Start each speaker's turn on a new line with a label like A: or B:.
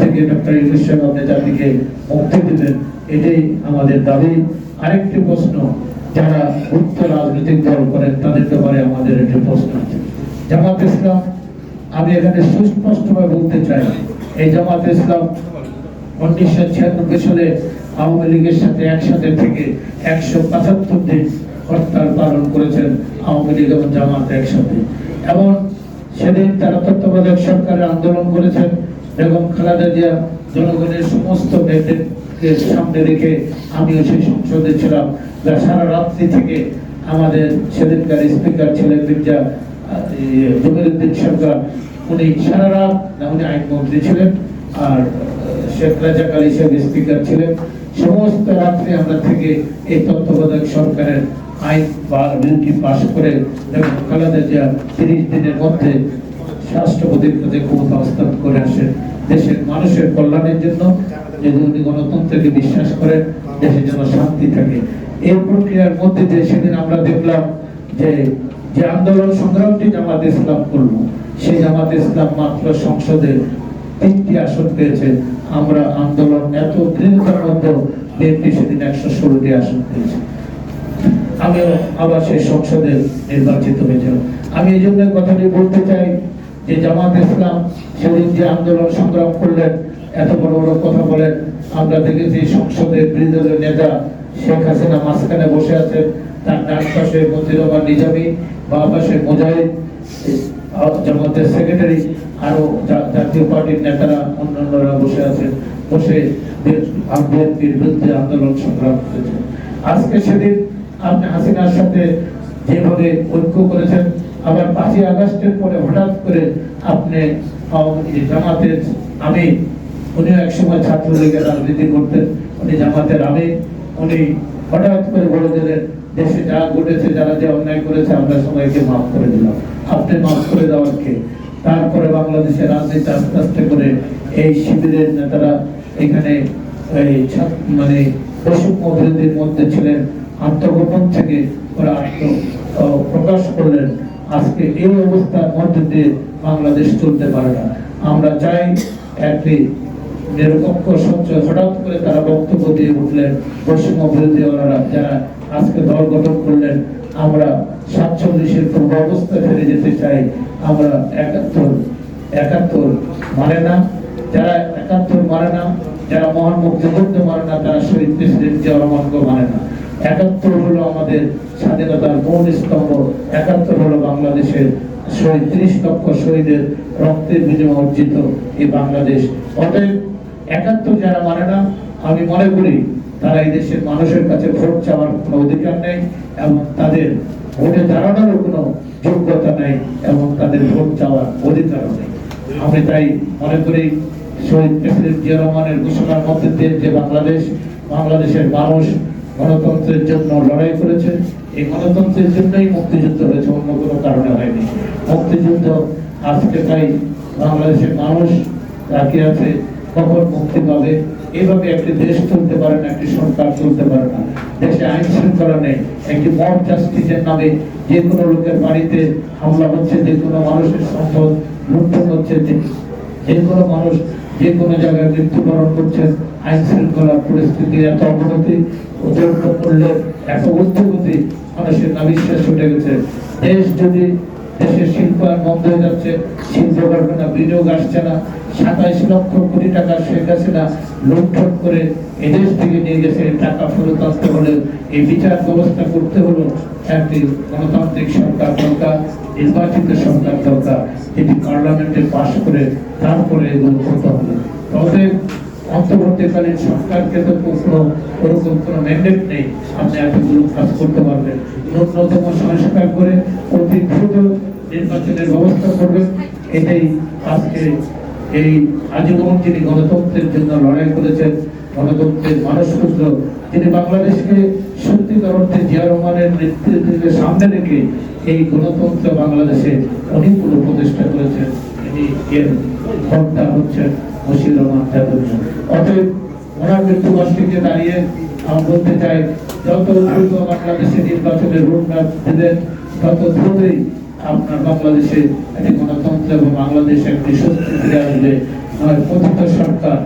A: থেকে ডক্টর ইউনুস সাহেব জাতিকে মুক্তি দিবেন এটাই আমাদের দাবি। আরেকটি প্রশ্ন, যারা উত্তর রাজনৈতিক দল করেন, তাদের ব্যাপারে আমাদের একটি প্রশ্ন আছে। জামাত ইসলাম, আমি এখানে সুস্পষ্টভাবে বলতে চাই, এই জামাত ইসলাম উনিশশো ছিয়ানব্বই সালে আওয়ামী লীগের সাথে একসাথে থেকে একশো পঁচাত্তর দিন হরতাল পালন করেছেন আওয়ামী লীগ এবং জামাত একসাথে। এবং সেদিন তারা তত্ত্বাবধায়ক সরকারের আন্দোলন করেছেন বেগম খালেদা জিয়া জনগণের সমস্ত ম্যান্ডেটকে সামনে রেখে আমিও সেই সংসদে ছিলাম যা সারা রাত্রি থেকে আমাদের সেদিনকার স্পিকার ছিলেন মির্জা জমিরুদ্দিন সরকার। উনি সারা রাত না, উনি আইনমন্ত্রী ছিলেন আর শেখ রাজা আলী সাহেব স্পিকার ছিলেন। সমস্ত রাত্রে আমরা থেকে এই তত্ত্বাবধায়ক সরকারের আইন বা বিলটি পাশ করে এবং খালেদা জিয়া তিরিশ দিনের মধ্যে রাষ্ট্রপতির কাছে ক্ষমতা হস্তান্তর করে আসেন দেশের মানুষের কল্যাণের জন্য। যদি উনি গণতন্ত্রকে বিশ্বাস করেন দেশে যেন শান্তি থাকে। এই প্রক্রিয়ার মধ্যে দিয়ে সেদিন আমরা দেখলাম যে যে আন্দোলন সংগ্রামটি জামাত ইসলাম করল, সেই জামাত ইসলাম মাত্র সংসদে তিনটি আসন পেয়েছে। আমরা আন্দোলন এত দৃঢ়তার মধ্যে বিএনপি সেদিন একশো ষোলোটি আসন পেয়েছে। আমিও আবার সেই সংসদে নির্বাচিত হয়েছিলাম। আমি এই জন্য কথাটি বলতে চাই যে জামাত ইসলাম সেদিন যে আন্দোলন সংগ্রাম করলেন, এত বড় বড় কথা বলেন, আমরা দেখেছি সংসদের বিরোধী নেতা শেখ হাসিনা মাঝখানে বসে আছেন তার ডান পাশে মন্দির রহমান নিজামী, বা পাশে মুজাহিদ, জামাতের সেক্রেটারি আরও জাতীয় পার্টির নেতারা, অন্যান্যরা বসে আছেন বসে বিএনপির বিরুদ্ধে আন্দোলন সংগ্রাম করেছেন। আজকে সেদিন আপনি হাসিনার সাথে যেভাবে ঐক্য করেছেন আবার পাঁচই আগস্টের পরে হঠাৎ করে আপনি জামাতের আমি উনি এক সময় ছাত্রলীগের রাজনীতি করতেন, উনি জামাতের আমি, উনি হঠাৎ করে বলে দিলেন দেশে যা ঘটেছে, যারা যে অন্যায় করেছে, আমরা সবাইকে মাফ করে দিলাম। আপনি মাফ করে দেওয়ার কে? তারপরে বাংলাদেশের রাজনীতি আস্তে আস্তে করে এই শিবিরের নেতারা এখানে এই মানে বৈষম্য মধ্যে ছিলেন, আত্মগোপন থেকে ওরা আত্ম প্রকাশ করলেন। আজকে এই অবস্থার মধ্যে দিয়ে বাংলাদেশ চলতে পারে না। আমরা চাই একটি নিরপেক্ষ স্বচ্ছ হঠাৎ করে তারা বক্তব্য দিয়ে উঠলেন, বৈষম্য বিরোধী ওনারা যারা আজকে দল গঠন করলেন, আমরা সাতচল্লিশের পূর্ব অবস্থায় ফিরে যেতে চাই। আমরা একাত্তর একাত্তর মানে না। যারা একাত্তর মানে না, যারা মহান মুক্তিযুদ্ধ মানে না, তারা শহীদ প্রেসিডেন্ট জিয়াউর রহমানকে মানে না। একাত্তর হলো আমাদের স্বাধীনতার মূল স্তম্ভ একাত্তর হলো বাংলাদেশের শহীদ, ত্রিশ লক্ষ শহীদের রক্তের বিনিময়ে অর্জিত এই বাংলাদেশ। অতএব একাত্তর যারা মানে না, আমি মনে করি তারা এই দেশের মানুষের কাছে ভোট চাওয়ার কোনো অধিকার নেই এবং তাদের ভোটে দাঁড়ানোরও কোনো যোগ্যতা নেই এবং তাদের ভোট চাওয়ার অধিকারও নেই। আমি তাই মনে করি শহীদ প্রেসিডেন্ট জিয়া রহমানের ঘোষণার মধ্যে দিয়ে যে বাংলাদেশ, বাংলাদেশের মানুষ গণতন্ত্রের জন্য লড়াই করেছে এই গণতন্ত্রের জন্যই মুক্তিযুদ্ধ হয়েছে, অন্য কোনো কারণে হয়নি। মুক্তিযুদ্ধ আজকে তাই বাংলাদেশের মানুষ তাকিয়ে আছে, কখন মুক্তি পাবে? এভাবে একটি দেশ চলতে পারে না, একটি সরকার চলতে পারে না। দেশে আইন শৃঙ্খলা নেই, একটি মব জাস্টিসের নামে যে কোনো লোকের বাড়িতে হামলা হচ্ছে, যে কোনো মানুষের সম্পদ লুণ্ঠন হচ্ছে যে কোনো মানুষ যে কোনো জায়গায় মৃত্যুবরণ করছেন আইন শৃঙ্খলা পরিস্থিতি এত অবনতি অতিরিক্ত করলে এত উদ্যোগতি মানুষের নাবিশ্বাস উঠে গেছে। দেশ যদি দেশের শিল্পায়ন বন্ধ হয়ে যাচ্ছে, শিল্প কারখানা, বিনিয়োগ আসছে না, সাতাইশ লক্ষ কোটি টাকা শেখ হাসিনা লুণ্ঠন করে এদেশ থেকে নিয়ে গেছে, টাকা ফেরত আসতে হলে এই বিচার ব্যবস্থা করতে হলো, একটি গণতান্ত্রিক সরকার দরকার, নির্বাচিত সরকার দরকার। পার্লামেন্টে পাশ করে তারপরে এগুলো করতে হবে। তবে অন্তর্বর্তীকালীন সরকারকে তো কোনো ওরকম কোনো ম্যান্ডেট নেই। আপনি এতগুলো কাজ করতে পারবেন। ন্যূনতম সংস্কার করে অতি দ্রুত নির্বাচনের ব্যবস্থা করবেন। এটাই আজকে এই আজীবন যিনি গণতন্ত্রের জন্য লড়াই করেছেন, গণতন্ত্রের মানসপুত্র তিনি বাংলাদেশকে সত্যিকার অর্থে জিয়া রহমানের নেতৃত্বে সামনে রেখে এই গণতন্ত্র বাংলাদেশে অনেকগুলো প্রতিষ্ঠা করেছেন। তিনি এর রহমান অতএব ওনার দাঁড়িয়ে আমি বলতে চাই, যত দ্রুত বাংলাদেশে নির্বাচনের রোডম্যাপ তত দ্রুতই আপনার বাংলাদেশে একটি গণতন্ত্র এবং বাংলাদেশ একটি সত্যি ফিরে আসবে। পতিত সরকার